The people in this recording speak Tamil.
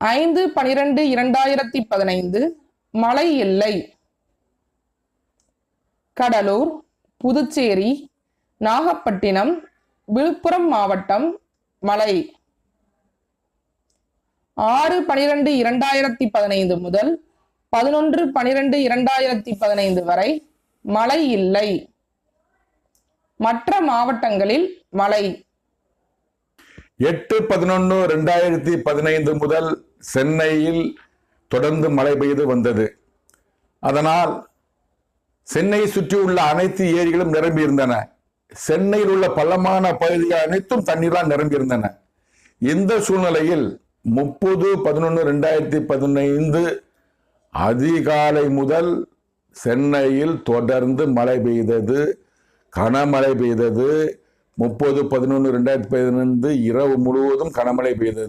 ஐந்து பனிரெண்டு இரண்டாயிரத்தி பதினைந்து மலை இல்லை கடலூர் புதுச்சேரி நாகப்பட்டினம் விழுப்புரம் மாவட்டம் மலை. ஆறு பனிரெண்டு இரண்டாயிரத்தி பதினைந்து முதல் பதினொன்று பனிரெண்டு இரண்டாயிரத்தி பதினைந்து வரை மழை இல்லை மற்ற மாவட்டங்களில் மழை எட்டு பதினொன்று ரெண்டாயிரத்தி பதினைந்து முதல் சென்னையில் தொடர்ந்து மழை பெய்து வந்தது. அதனால் சென்னையை சுற்றியுள்ள அனைத்து ஏரிகளும் நிரம்பியிருந்தன. சென்னையில் உள்ள பள்ளமான பகுதிகள் அனைத்தும் தண்ணீரால் நிரம்பியிருந்தன. இந்த சூழ்நிலையில் முப்பது பதினொன்று ரெண்டாயிரத்தி பதினைந்து அதிகாலை முதல் சென்னையில் தொடர்ந்து மழை பெய்தது கனமழை பெய்தது. முப்பது பதினொன்று ரெண்டாயிரத்தி பதினைந்து இரவு முழுவதும் கனமழை பெய்தது.